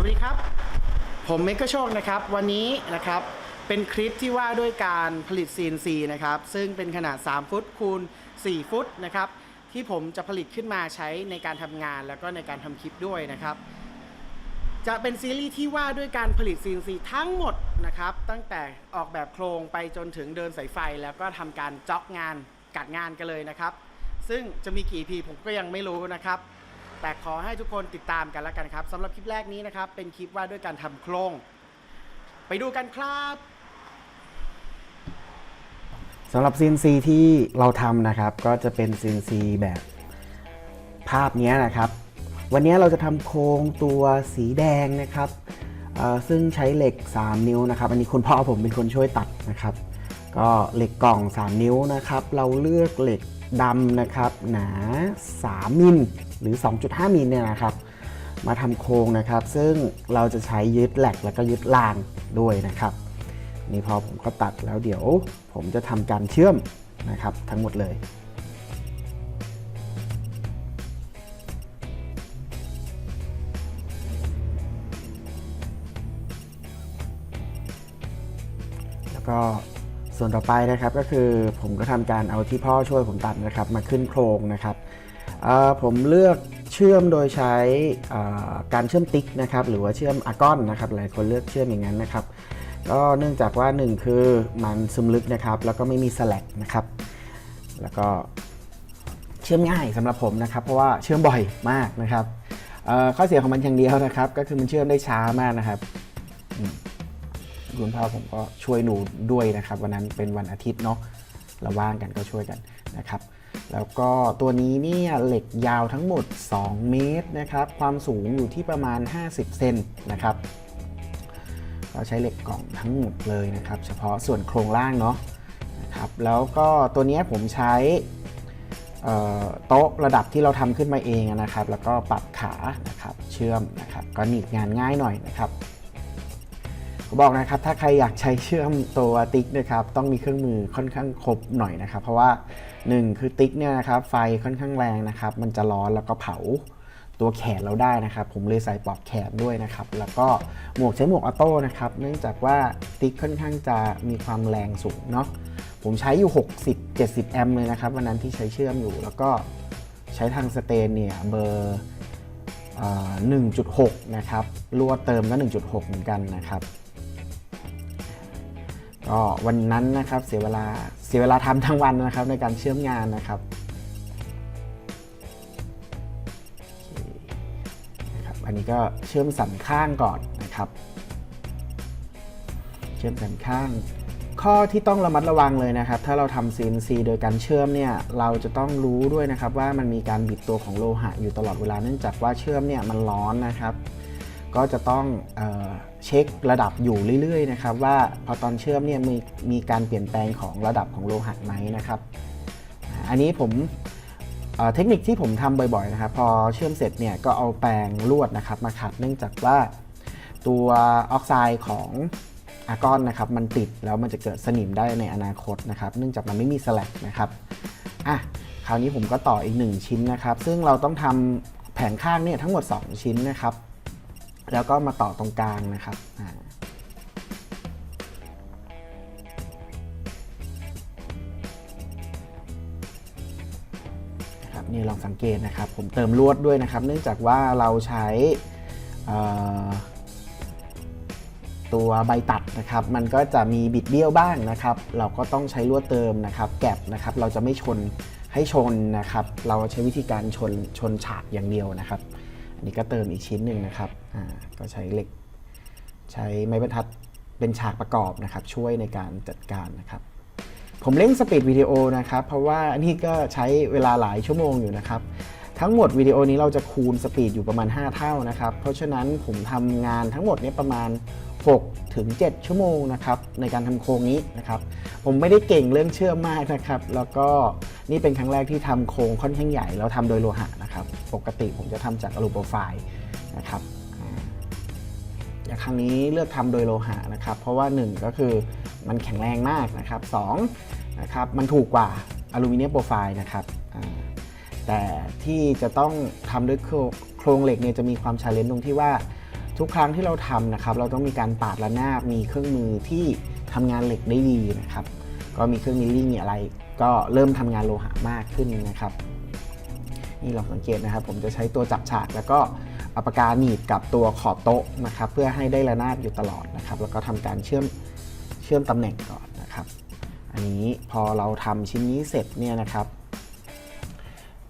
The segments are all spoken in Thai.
วัสดีครับ ผมเมกโชคนะครับ วันนี้นะครับเป็นคลิปที่ว่าด้วยการผลิต CNC นะครับ ซึ่งเป็นขนาด 3 ฟุตคูณ 4 ฟุตนะครับ ที่ผมจะผลิตขึ้นมาใช้ในการทำงานแล้วก็ในการทำคลิปด้วยนะครับ จะเป็นซีรีส์ที่ว่าด้วยการผลิต CNC ทั้งหมดนะครับ ตั้งแต่ออกแบบโครงไปจนถึงเดินสายไฟ แล้วก็ทำการจ็อกงานกัดงานกันเลยนะครับ ซึ่งจะมีกี่ EP ผมก็ยังไม่รู้นะครับ แต่ขอให้ทุกคนติดตามกันแล้วกันครับสำหรับคลิปแรกนี้นะครับ เป็นคลิปว่าด้วยการทำโครง ไปดูกันครับสำหรับ CNC ที่เราทำนะครับ ก็จะเป็น CNC แบบภาพนี้นะครับ วันนี้เราจะทำโครงตัวสีแดงนะครับซึ่งใช้เหล็ก 3 นิ้วนะครับ อันนี้คุณพ่อผมเป็นคนช่วยตัดนะครับ ก็เหล็กกล่อง 3 นิ้วนะครับ เราเลือกเหล็กดำนะครับ หนา 3 มิล หรือ 2.5 มิลเนี่ยนะครับ มาทำโครงนะครับ ซึ่งเราจะใช้ยึดแหลกแล้วก็ยึดรางด้วยนะครับ นี่พอผมก็ตัดแล้วเดี๋ยวผมจะทำการเชื่อมนะครับทั้งหมดเลยแล้วก็ส่วนต่อไปนะครับก็คือผมก็ทำการเอาที่พ่อช่วยผมตัดนะครับ มาขึ้นโครงนะครับ ผมเลือกเชื่อมโดยใช้การเชื่อมติ๊กนะครับหรือว่าเชื่อมอาร์กอนนะครับหลายคนเลือกเชื่อมอย่างนั้นนะครับก็เนื่องจากว่า 1 คือมันซึมลึกนะครับแล้วก็ไม่มีสแลกนะครับแล้วก็เชื่อมง่ายสำหรับผมนะครับ เพราะว่าเชื่อมบ่อยมากนะครับข้อเสียของมันอย่างเดียวนะครับ ก็คือมันเชื่อมได้ช้ามากนะครับคุณพ่อผมก็ช่วยหนูด้วยนะครับ วันนั้นเป็นวันอาทิตย์เนาะเราว่างกันก็ช่วยกันนะครับ แล้วก็ตัวนี้เนี่ยเหล็กยาวทั้งหมด 2 เมตรนะครับ ความสูงอยู่ที่ประมาณ 50 เซนนะครับ เราใช้เหล็กกล่องทั้งหมดเลยนะครับ เฉพาะส่วนโครงล่างเนาะนะครับ แล้วก็ตัวนี้ผมใช้โต๊ะระดับที่เราทำขึ้นมาเองนะครับ แล้วก็ปรับขานะครับเชื่อมนะครับ ก็หนีบงานง่ายหน่อยนะครับก็บอกนะครับถ้าใครอยากใช้เชื่อมตัวติ๊กนะครับต้องมีเครื่องมือค่อนข้างครบหน่อยนะครับ เพราะว่า 1 คือติ๊กเนี่ยนะครับไฟค่อนข้างแรงนะครับ มันจะร้อนแล้วก็เผาตัวแขนเราได้นะครับ ผมเลยใส่ปลอกแขนด้วยนะครับ แล้วก็หมวกใช้หมวกออโต้นะครับเนื่องจากว่าติ๊กค่อนข้างจะมีความแรงสูงเนาะผมใช้อยู่ 60-70 แอมป์เลยนะครับ วันนั้นที่ใช้เชื่อมอยู่ แล้วก็ใช้ทางสเตนเนี่ยเบอร์เอ่อ1.6 นะครับลวดเติมก็ 1.6 เหมือนกันนะครับก็วันนั้นนะครับเสียเวลา เสียเวลาทำทั้งวันนะครับในการเชื่อมงานนะครับนะครับ อันนี้ก็เชื่อมสันข้างก่อนนะครับ เชื่อมสันข้าง ข้อที่ต้องระมัดระวังเลยนะครับ ถ้าเราทำ CNC โดยการเชื่อมเนี่ยเราจะต้องรู้ด้วยนะครับว่ามันมีการบิดตัวของโลหะอยู่ตลอดเวลาเนื่องจากว่าเชื่อมเนี่ยมันร้อนนะครับ ก็จะต้องเอเช็คระดับอยู่เรื่อยๆนะครับว่าพอตอนเชื่อมเนี่ยมีมีการเปลี่ยนแปลงของระดับของโลหะไหมนะครับอันนี้ผมเเทคนิคที่ผมทำบ่อยๆนะครับพอเชื่อมเสร็จเนี่ยก็เอาแปรงลวดนะครับมาขัดเนื่องจากว่าตัวออกไซด์ของอากอนนะครับมันติดแล้วมันจะเกิดสนิมได้ในอนาคตนะครับ เนื่องจากมันไม่มีสแลกนะครับอะคราวนี้ผมก็ต่ออีก 1 ชิ้นนะครับ ซึ่งเราต้องทำแผงข้างเนี่ยทั้งหมด 2 ชิ้นนะครับ แล้วก็มาต่อตรงกลางนะครับนะครับนี่ลองสังเกตนะครับ ผมเติมลวดด้วยนะครับ เนื่องจากว่าเราใช้ตัวใบตัดนะครับ มันก็จะมีบิดเบี้ยวบ้างนะครับ เราก็ต้องใช้ลวดเติมนะครับแกบนะครับ เราจะไม่ชนให้ชนนะครับ เราใช้วิธีการชนชนฉากอย่างเดียวนะครับ อันนี้ก็เติมอีกชิ้นหนึ่งนะครับ ก็ใช้เหล็ก ใช้ไม้บรรทัดเป็นฉากประกอบนะครับ ช่วยในการจัดการนะครับ ผมเล่นสปีดวิดีโอนะครับ เพราะว่านี่ก็ใช้เวลาหลายชั่วโมงอยู่นะครับ ทั้งหมดวิดีโอนี้เราจะคูณสปีดอยู่ประมาณ 5 เท่านะครับ เพราะฉะนั้นผมทำงานทั้งหมดเนี้ประมาณ6ถึง7ชั่วโมงนะครับในการทำโครงนี้นะครับ ผมไม่ได้เก่งเรื่องเชื่อมมากนะครับ แล้วก็นี่เป็นครั้งแรกที่ทำโครงค่อนข้างใหญ่แล้วทำโดยโลหะนะครับ ปกติผมจะทำจากอลูโปรไฟล์นะครับ ครั้งนี้เลือกทำโดยโลหะนะครับ เพราะว่า 1 ก็คือมันแข็งแรงมากนะครับ2นะครับมันถูกกว่าอลูมิเนียมโปรไฟล์นะครับแต่ที่จะต้องทำด้วยโครงเหล็กเนี่ยจะมีความชาเลนจ์ตรงที่ว่าทุกครั้งที่เราทำนะครับ เราต้องมีการปาดระนาบมีเครื่องมือที่ทำงานเหล็กได้ดีนะครับ ก็มีเครื่องมิลลิ่งมีอะไร ก็เริ่มทำงานโลหะมากขึ้นนะครับนี่เราสังเกตนะครับ ผมจะใช้ตัวจับฉากแล้วก็ เอาปากกาหนีบกับตัวขอบโต๊ะนะครับเพื่อให้ได้ระนาบอยู่ตลอดนะครับ แล้วก็ทำการเชื่อมเชื่อมตำแหน่งก่อนนะครับ อันนี้พอเราทำชิ้นนี้เสร็จเนี่ยนะครับ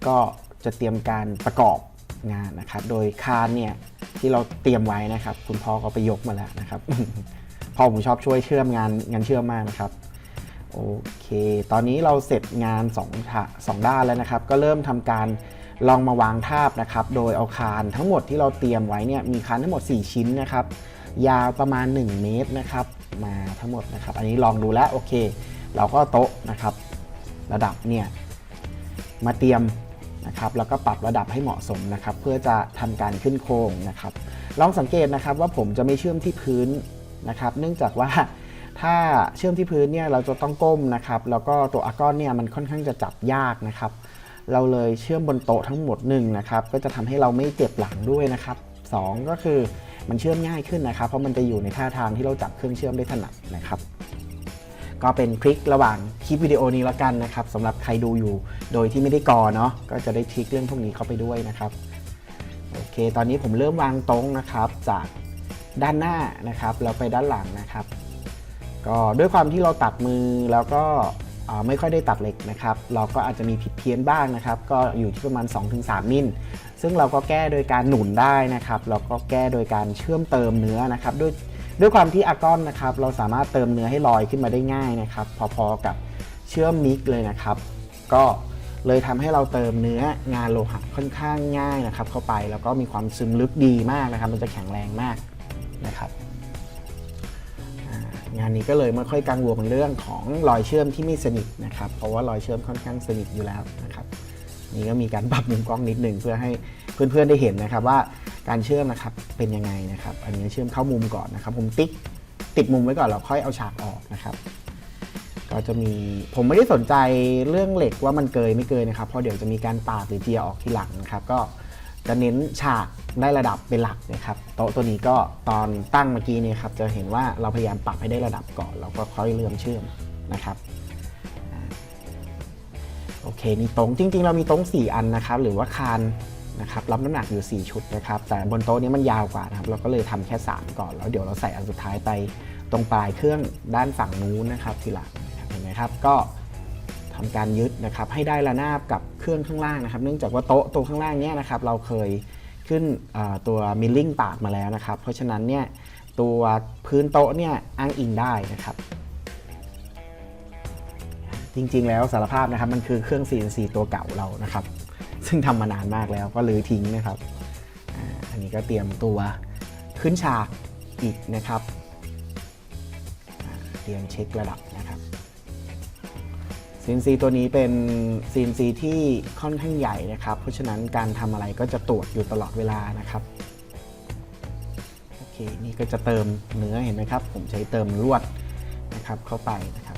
ก็จะเตรียมการประกอบงานนะครับ โดยคานเนี่ยที่เราเตรียมไว้นะครับ คุณพ่อก็ไปยกมาแล้วนะครับพ่อผมชอบช่วยเชื่อมงานงานเชื่อมมากนะครับโอเค ตอนนี้เราเสร็จงาน2ทะสองด้านแล้วนะครับ ก็เริ่มทำการ ลองมาวางทาบนะครับ โดยเอาคานทั้งหมดที่เราเตรียมไว้เนี่ยมีคานทั้งหมด 4 ชิ้นนะครับ ยาวประมาณ 1 เมตรนะครับ มาทั้งหมดนะครับ อันนี้ลองดูแล้วโอเค เราก็โต๊ะนะครับ ระดับเนี่ยมาเตรียมนะครับแล้วก็ปรับระดับให้เหมาะสมนะครับ เพื่อจะทำการขึ้นโครงนะครับ ลองสังเกตนะครับว่าผมจะไม่เชื่อมที่พื้นนะครับ เนื่องจากว่าถ้าเชื่อมที่พื้นเนี่ยเราจะต้องก้มนะครับ แล้วก็ตัวอากอนเนี่ยมันค่อนข้างจะจับยากนะครับ เราเลยเชื่อมบนโต๊ะทั้งหมดหนึ่งนะครับก็จะทำให้เราไม่เจ็บหลังด้วยนะครับสองก็คือมันเชื่อมง่ายขึ้นนะครับ เพราะมันจะอยู่ในท่าทางที่เราจับเครื่องเชื่อมได้ถนัดนะครับก็เป็นทริคระหว่างคลิปวิดีโอนี้แล้วกันนะครับสำหรับใครดูอยู่โดยที่ไม่ได้กอเนาะก็จะได้ทริคเรื่องพวกนี้เข้าไปด้วยนะครับโอเค ตอนนี้ผมเริ่มวางตรงนะครับจากด้านหน้านะครับ แล้วไปด้านหลังนะครับ ก็ด้วยความที่เราตัดมือแล้วก็ ไม่ค่อยได้ตัดเหล็กนะครับ เราก็อาจจะมีผิดเพี้ยนบ้างนะครับ ก็อยู่ที่ประมาณ 2-3 มิลซึ่งเราก็แก้โดยการหนุนได้นะครับแล้วก็แก้โดยการเชื่อมเติมเนื้อนะครับ ด้วยด้วยความที่อากอนนะครับ เราสามารถเติมเนื้อให้ลอยขึ้นมาได้ง่ายนะครับ พอๆกับเชื่อมมิกเลยนะครับ ก็เลยทำให้เราเติมเนื้องานโลหะค่อนข้างง่ายนะครับ เข้าไปแล้วก็มีความซึมลึกดีมากนะครับ มันจะแข็งแรงมากนะครับ งานนี้ก็เลยไม่ค่อยกังวลเรื่องของรอยเชื่อมที่ไม่สนิทนะครับ เพราะว่ารอยเชื่อมค่อนข้างสนิทอยู่แล้วนะครับ นี่ก็มีการปรับมุมกล้องนิดหนึ่งเพื่อให้เพื่อนๆได้เห็นนะครับว่าการเชื่อมนะครับเป็นยังไงนะครับ อันนี้เชื่อมเข้ามุมก่อนนะครับ ผมติ๊กติดมุมไว้ก่อนแล้วค่อยเอาฉากออกนะครับ ก็จะมีผมไม่ได้สนใจเรื่องเหล็กว่ามันเกยไม่เกยนะครับเพราะเดี๋ยวจะมีการปาดหรือเจียออกทีหลังนะครับ ก็ จะเน้นฉากได้ระดับเป็นหลักนะครับโต๊ะตัวนี้ก็ตอนตั้งเมื่อกี้เนี่ยครับจะเห็นว่าเราพยายามปรับให้ได้ระดับก่อนแล้วก็ค่อยเลื่อมเชื่อมนะครับโอเคนี่ตรงจริง ๆ เรามีตรง4 อันนะครับ หรือว่าคานนะครับรับน้ำหนักอยู่ 4 ชุดนะครับ แต่บนโต๊ะนี้มันยาวกว่านะครับ เราก็เลยทำแค่ 3 ก่อน แล้วเดี๋ยวเราใส่อันสุดท้ายไปตรงปลายเครื่องด้านฝั่งนู้นนะครับทีหลังเห็นไหมครับ ก็ ทำการยึดนะครับให้ได้ระนาบกับเครื่องข้างล่างนะครับ เนื่องจากว่าโต๊ะตรงข้างล่างเนี้ยนะครับเราเคยขึ้นตัวมิลลิ่งปากมาแล้วนะครับ เพราะฉะนั้นเนี่ยตัวพื้นโต๊ะเนี่ยอ้างอิงได้นะครับ จริงๆแล้วสารภาพนะครับมันคือเครื่อง CNC ตัวเก่าเรานะครับ ซึ่งทำมานานมากแล้วก็ลือทิ้งนะครับอันนี้ก็เตรียมตัวขึ้นฉากอีกนะครับ เตรียมเช็คระดับ นะครับ CNC ตัวนี้เป็น CNC ที่ค่อนข้างใหญ่นะครับ เพราะฉะนั้นการทำอะไรก็จะตรวจอยู่ตลอดเวลานะครับโอเคนี่ก็จะเติมเนื้อเห็นไหมครับ ผมใช้เติมลวดนะครับเข้าไปนะครับ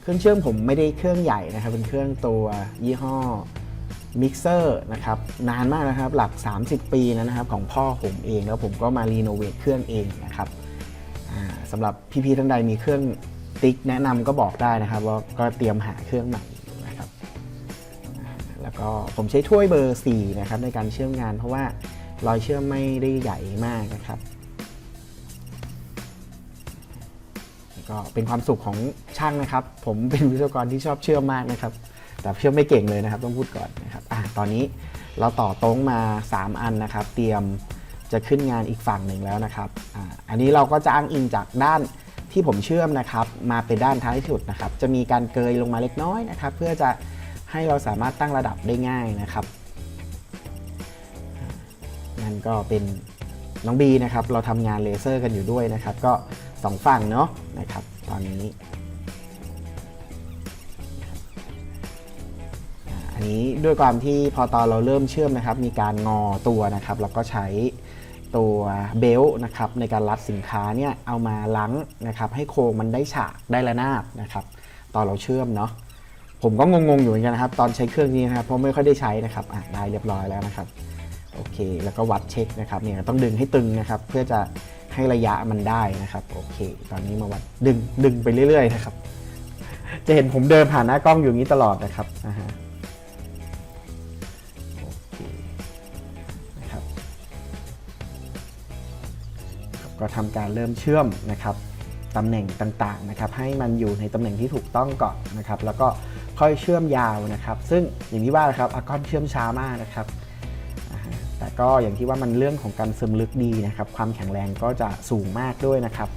เครื่องเชื่อมผมไม่ได้เครื่องใหญ่นะครับ เป็นเครื่องตัวยี่ห้อมิกเซอร์นะครับนานมากนะครับหลัก 30 ปีนะครับของพ่อผมเองแล้วผมก็มารีโนเวทเครื่องเองนะครับสำหรับพี่ๆท่านใดมีเครื่อง ติ๊กแนะนำก็บอกได้นะครับว่าก็เตรียมหาเครื่องใหม่อยู่นะครับ แล้วก็ผมใช้ถ้วยเบอร์4นะครับในการเชื่อมงาน เพราะว่ารอยเชื่อมไม่ได้ใหญ่มากนะครับก็เป็นความสุขของช่างนะครับ ผมเป็นวิศวกรที่ชอบเชื่อมมากนะครับ แต่เชื่อมไม่เก่งเลยนะครับ ต้องพูดก่อนนะครับอะตอนนี้เราต่อตรงมา 3 อันนะครับ เตรียมจะขึ้นงานอีกฝั่งหนึ่งแล้วนะครับอ่าอันนี้เราก็จะอ้างอิงจากด้าน ที่ผมเชื่อมนะครับมาเป็นด้านท้ายสุดนะครับ จะมีการเกยลงมาเล็กน้อยนะครับ เพื่อจะให้เราสามารถตั้งระดับได้ง่ายนะครับ นั่นก็เป็นน้องบีนะครับ เราทำงานเลเซอร์กันอยู่ด้วยนะครับ ก็สองฝั่งเนาะนะครับ ตอนนี้ อันนี้ด้วยความที่พอตอนเราเริ่มเชื่อมนะครับ มีการงอตัวนะครับแล้วก็ใช้ ตัวเบลต์นะครับในการรัดสินค้าเนี่ยเอามาลังนะครับให้โครงมันได้ฉากได้ระนาบนะครับตอนเราเชื่อมเนาะผมก็งงๆอยู่เหมือนกันนะครับ ตอนใช้เครื่องนี้นะครับเพราะไม่ค่อยได้ใช้นะครับอะได้เรียบร้อยแล้วนะครับโอเค แล้วก็วัดเช็คนะครับเนี่ยต้องดึงให้ตึงนะครับเพื่อจะให้ระยะมันได้นะครับโอเค ตอนนี้มาวัดดึงดึงไปเรื่อยๆนะครับ จะเห็นผมเดินผ่านหน้ากล้องอยู่นี้ตลอดนะครับอ่าฮะ ก็ทำการเริ่มเชื่อมนะครับตำแหน่งต่างๆนะครับให้มันอยู่ในตำแหน่งที่ถูกต้องก่อนนะครับแล้วก็ค่อยเชื่อมยาวนะครับ ซึ่งอย่างที่ว่านะครับอากอนเชื่อมช้ามากนะครับแต่ก็อย่างที่ว่ามันเรื่องของการซึมลึกดีนะครับ ความแข็งแรงก็จะสูงมากด้วยนะครับ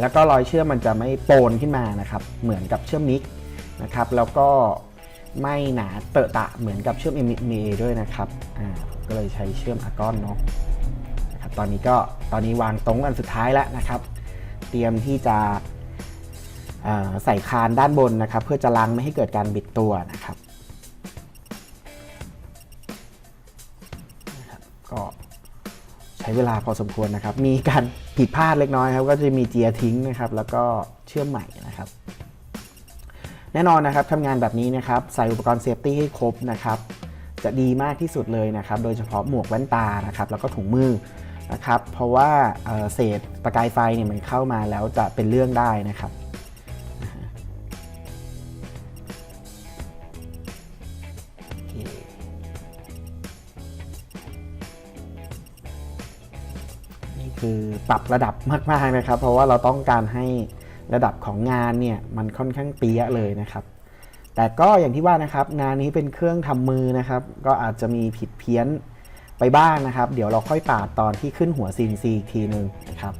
แล้วก็รอยเชื่อมมันจะไม่โปนขึ้นมานะครับ เหมือนกับเชื่อมนิกนะครับ แล้วก็ไม่หนาเตอะตะเหมือนกับเชื่อม MMA ด้วยนะครับอ่าก็เลยใช้เชื่อมอากอนเนาะ ตอนนี้ก็ตอนนี้วางตรงอันสุดท้ายแล้วนะครับ เตรียมที่จะใส่คานด้านบนนะครับ เพื่อจะล้างไม่ให้เกิดการบิดตัวนะครับ ก็ใช้เวลาพอสมควรนะครับ มีการผิดพลาดเล็กน้อยครับ ก็จะมีเจียทิ้งนะครับ แล้วก็เชื่อมใหม่นะครับ แน่นอนนะครับทำงานแบบนี้นะครับ ใส่อุปกรณ์เซฟตี้ให้ครบนะครับ จะดีมากที่สุดเลยนะครับ โดยเฉพาะหมวกแว่นตานะครับ แล้วก็ถุงมือ นะครับ เพราะว่าเศษประกายไฟเนี่ยมันเข้ามาแล้วจะเป็นเรื่องได้นะครับนี่คือปรับระดับมากๆนะครับ เพราะว่าเราต้องการให้ระดับของงานเนี่ยมันค่อนข้างเปี้ยเลยนะครับ แต่ก็อย่างที่ว่านะครับงานนี้เป็นเครื่องทำมือนะครับ ก็อาจจะมีผิดเพี้ยน ไปบ้างนะครับ เดี๋ยวเราค่อยปาดตอนที่ขึ้นหัว CNC อีกทีหนึ่งนะครับ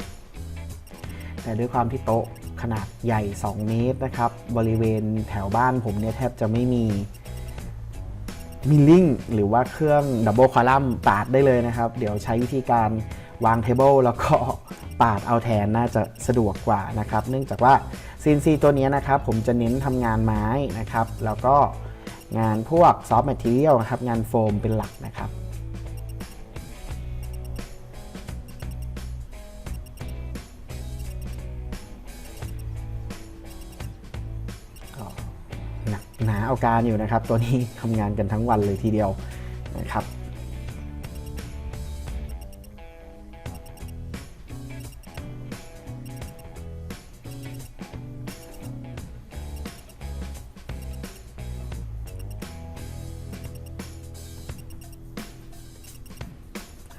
แต่ด้วยความที่โต๊ะขนาดใหญ่ 2 เมตรนะครับ บริเวณแถวบ้านผมเนี่ยแทบจะไม่มีมิลลิ่งหรือว่าเครื่องดับเบิลคอลัมน์ปาดได้เลยนะครับ เดี๋ยวใช้วิธีการวางเทเบิลแล้วก็ปาดเอาแทนน่าจะสะดวกกว่านะครับ เนื่องจากว่า CNC ตัวนี้นะครับผมจะเน้นทำงานไม้นะครับ แล้วก็งานพวกซอฟต์แมทเทียลนะครับ งานโฟมเป็นหลักนะครับ หนาเอาการอยู่นะครับ ตัวนี้ทำงานกันทั้งวันเลยทีเดียวนะครับ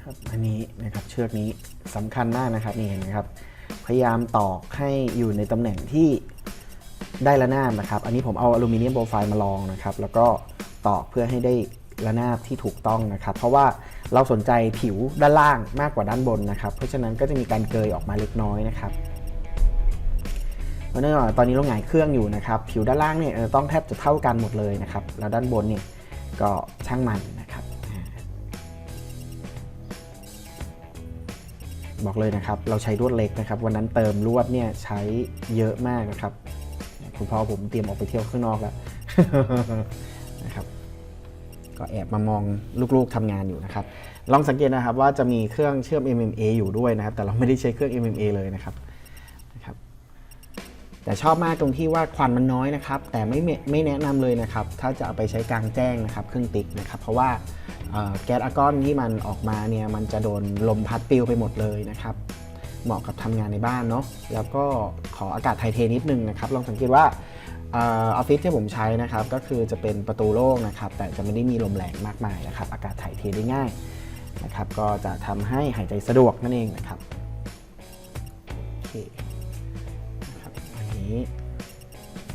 ครับอันนี้นะครับเชือกนี้สำคัญมากนะครับนี่เห็นไหมครับ พยายามตอกให้อยู่ในตำแหน่งที่ ได้ระนาบนะครับ อันนี้ผมเอาอลูมิเนียมโปรไฟล์มาลองนะครับ แล้วก็ตอกเพื่อให้ได้ระนาบที่ถูกต้องนะครับ เพราะว่าเราสนใจผิวด้านล่างมากกว่าด้านบนนะครับ เพราะฉะนั้นก็จะมีการเกยออกมาเล็กน้อยนะครับเพราะแน่นอนตอนนี้เราหงายเครื่องอยู่นะครับ ผิวด้านล่างเนี่ยต้องแทบจะเท่ากันหมดเลยนะครับ แล้วด้านบนเนี่ยก็ช่างมันนะครับ บอกเลยนะครับ เราใช้ลวดเล็กนะครับ วันนั้นเติมลวดเนี่ยใช้เยอะมากนะครับ คุณพ่อผมเตรียมออกไปเที่ยวข้างนอกแล้วนะครับ ก็แอบมามองลูกๆทำงานอยู่นะครับ ลองสังเกตนะครับว่าจะมีเครื่องเชื่อม MMA อยู่ด้วยนะครับ แต่เราไม่ได้ใช้เครื่อง MMA เลยนะครับนะครับ แต่ชอบมากตรงที่ว่าควันมันน้อยนะครับ แต่ไม่ไม่แนะนำเลยนะครับ ถ้าจะเอาไปใช้กลางแจ้งนะครับ เครื่องติ๊กนะครับ เพราะว่าแก๊สอาร์กอนที่มันออกมาเนี่ยมันจะโดนลมพัดปลิวไปหมดเลยนะครับ เหมาะกับทำงานในบ้านเนาะแล้วก็ขออากาศไทยเทนิดนึงนะครับลองสังเกตว่าออฟฟิศที่ผมใช้นะครับก็คือจะเป็นประตูโล่งนะครับแต่จะไม่ได้มีลมแรงมากมายนะครับอากาศถ่ายเทได้ง่ายนะครับก็จะทำให้หายใจสะดวกนั่นเองนะครับโอเคนะครับอันนี้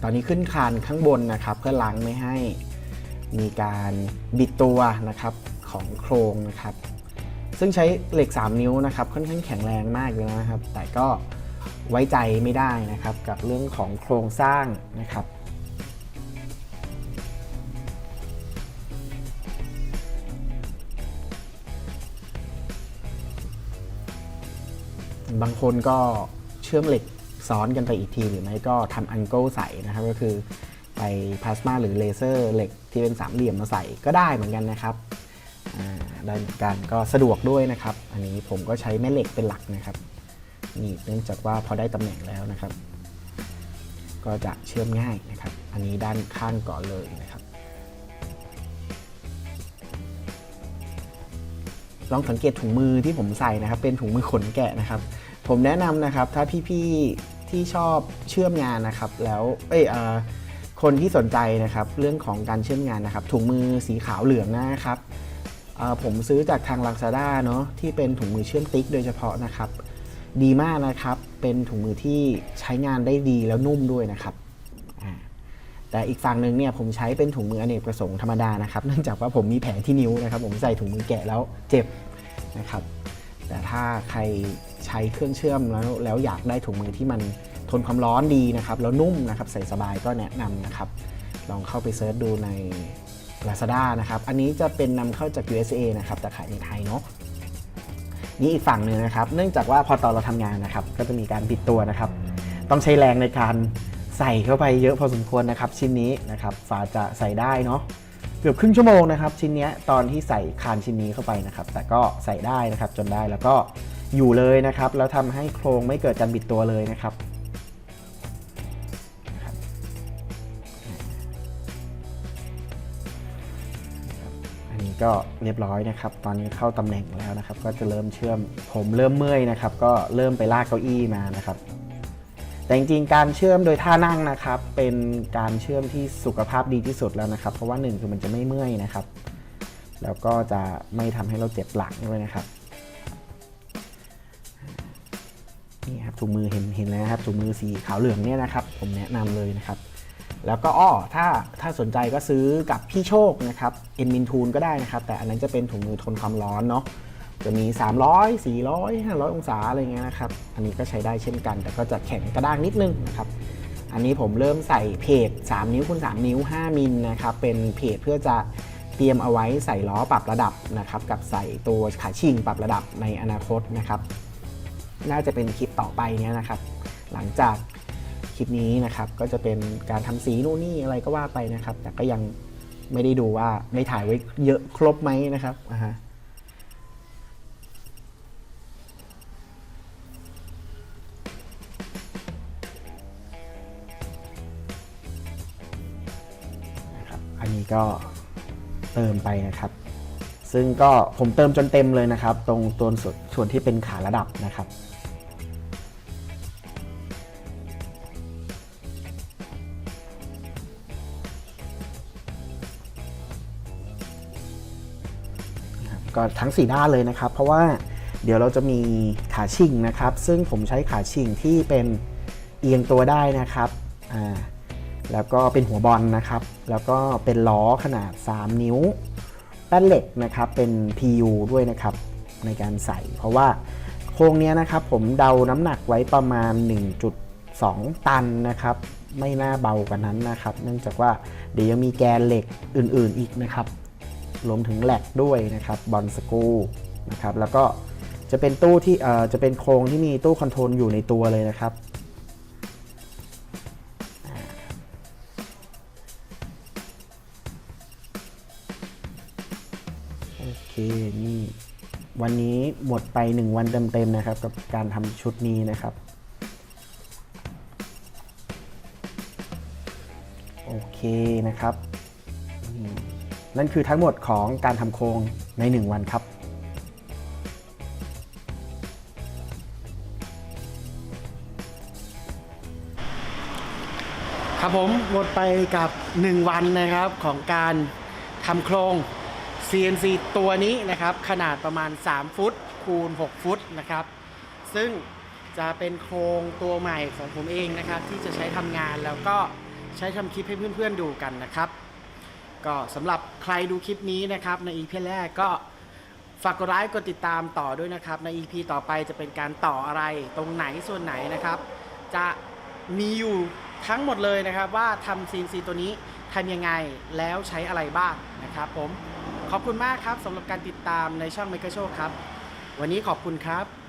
ตอนนี้ขึ้นคานข้างบนนะครับ เพื่อล้างไม่ให้มีการบิดตัวนะครับของโครงนะครับ ซึ่งใช้เหล็ก 3 นิ้วนะครับค่อนข้างแข็งแรงมากเลยนะครับ แต่ก็ไว้ใจไม่ได้นะครับกับเรื่องของโครงสร้างนะครับบางคนก็เชื่อมเหล็กซ้อนกันไปอีกทีหรือไม่ก็ทำอังเกิลใส่นะครับก็คือไปพลาสมาหรือเลเซอร์เหล็กที่เป็นสามเหลี่ยมมาใส่ก็ได้เหมือนกันนะครับอ่า ได้เหมือนกันก็สะดวกด้วยนะครับ อันนี้ผมก็ใช้แม่เหล็กเป็นหลักนะครับนี่เนื่องจากว่าพอได้ตำแหน่งแล้วนะครับ ก็จะเชื่อมง่ายนะครับ อันนี้ด้านข้างก่อนเลยนะครับ ลองสังเกตถุงมือที่ผมใส่นะครับ เป็นถุงมือขนแกะนะครับ ผมแนะนำนะครับ ถ้าพี่ๆที่ชอบเชื่อมงานนะครับ แล้วเอ้ยเอ่อคนที่สนใจนะครับ เรื่องของการเชื่อมงานนะครับ ถุงมือสีขาวเหลืองนะครับ ผมซื้อจากทาง Lazada เนาะที่เป็นถุงมือเชื่อมติ๊กโดยเฉพาะนะครับ ดีมากนะครับ เป็นถุงมือที่ใช้งานได้ดีแล้วนุ่มด้วยนะครับแต่อีกฝั่งหนึ่งเนี่ยผมใช้เป็นถุงมืออเนกประสงค์ธรรมดานะครับเนื่องจากว่าผมมีแผลที่นิ้วนะครับ ผมใส่ถุงมือแกะแล้วเจ็บนะครับ แต่ถ้าใครใช้เครื่องเชื่อมแล้วแล้วอยากได้ถุงมือที่มันทนความร้อนดีนะครับ แล้วนุ่มนะครับใส่สบายก็แนะนำนะครับ ลองเข้าไปเซิร์ชดูใน Lazada นะครับ อันนี้จะเป็นนำเข้าจาก USA นะครับ แต่ขายในไทยเนาะนี่อีกฝั่งหนึ่งนะครับ เนื่องจากว่าพอตอนเราทำงานนะครับ ก็จะมีการบิดตัวนะครับ ต้องใช้แรงในการใส่เข้าไปเยอะพอสมควรนะครับ ชิ้นนี้นะครับฝาจะใส่ได้เนาะเกือบครึ่งชั่วโมงนะครับชิ้นนี้ตอนที่ใส่คานชิ้นนี้เข้าไปนะครับ แต่ก็ใส่ได้นะครับจนได้แล้วก็อยู่เลยนะครับ แล้วทำให้โครงไม่เกิดการบิดตัวเลยนะครับ ก็เรียบร้อยนะครับ ตอนนี้เข้าตำแหน่งแล้วนะครับ ก็จะเริ่มเชื่อม ผมเริ่มเมื่อยนะครับ ก็เริ่มไปลากเก้าอี้มานะครับ แต่จริงๆ การเชื่อมโดยท่านั่งนะครับ เป็นการเชื่อมที่สุขภาพดีที่สุดแล้วนะครับ เพราะว่าหนึ่งคือมันจะไม่เมื่อยนะครับ แล้วก็จะไม่ทำให้เราเจ็บหลังด้วยนะครับ นี่ครับถุงมือเห็นเห็นแล้วครับถุงมือสีขาวเหลืองเนี่ยนะครับ ผมแนะนำเลยนะครับ แล้วก็อ้อถ้าถ้าสนใจก็ซื้อกับพี่โชคนะครับเอ็นมินทูนก็ได้นะครับ แต่อันนั้นจะเป็นถุงมือทนความร้อนเนาะจะมี 300 400 500 องศาอะไรเงี้ยนะครับ อันนี้ก็ใช้ได้เช่นกัน แต่ก็จะแข็งกระด้างนิดนึงนะครับ อันนี้ผมเริ่มใส่เพจ 3 นิ้วคูณ3นิ้ว 5 มิลนะครับ เป็นเพจเพื่อจะเตรียมเอาไว้ใส่ล้อปรับระดับนะครับ กับใส่ตัวขาชิงปรับระดับในอนาคตนะครับ น่าจะเป็นคลิปต่อไปเนี้ยนะครับ หลังจาก คลิปนี้นะครับก็จะเป็นการทำสีนู่นนี่อะไรก็ว่าไปนะครับ แต่ก็ยังไม่ได้ดูว่าได้ถ่ายไว้เยอะครบไหมนะครับอ่าฮะนะครับอันนี้ก็เติมไปนะครับ ซึ่งก็ผมเติมจนเต็มเลยนะครับ ตรงตัวส่วนส่วนที่เป็นขาระดับนะครับ ก็ทั้งสีด้านเลยนะครับ เพราะว่าเดี๋ยวเราจะมีขาชิงนะครับ ซึ่งผมใช้ขาชิงที่เป็นเอียงตัวได้นะครับอ่าแล้วก็เป็นหัวบอลนะครับ แล้วก็เป็นล้อขนาด 3 นิ้ว แป้นเหล็กนะครับ เป็น PU ด้วยนะครับในการใส่ เพราะว่าโครงนี้นะครับผมเดาน้ำหนักไว้ประมาณ 1.2 ตันนะครับ ไม่น่าเบากว่านั้นนะครับ เนื่องจากว่าเดี๋ยวยังมีแกนเหล็กอื่นๆอีกนะครับ รวมถึงแหลกด้วยนะครับบอลสกูนะครับแล้วก็จะเป็นตู้ที่เอ่อจะเป็นโครงที่มีตู้คอนโทรลอยู่ในตัวเลยนะครับโอเคนี่วันนี้หมดไป 1 วันเต็มๆนะครับ กับการทำชุดนี้นะครับโอเคนะครับ นั่นคือทั้งหมดของการทำโครงใน 1 วันครับครับผมหมดไปกับ 1 วันนะครับของการทำโครง CNC ตัวนี้นะครับขนาดประมาณ 3 ฟุตคูณ 6 ฟุตนะครับ ซึ่งจะเป็นโครงตัวใหม่ของผมเองนะครับ ที่จะใช้ทำงานแล้วก็ใช้ทำคลิปให้เพื่อนๆดูกันนะครับ ก็สำหรับใครดูคลิปนี้นะครับใน EP แรกก็ฝากกดไลค์กดติดตามต่อด้วยนะครับ ใน EP ต่อไปจะเป็นการต่ออะไรตรงไหนส่วนไหนนะครับ จะมีอยู่ทั้งหมดเลยนะครับ ว่าทำ CNC ตัวนี้ทำยังไงแล้วใช้อะไรบ้างนะครับผมขอบคุณมากครับสำหรับการติดตามในช่อง Maker Show ครับ วันนี้ขอบคุณครับ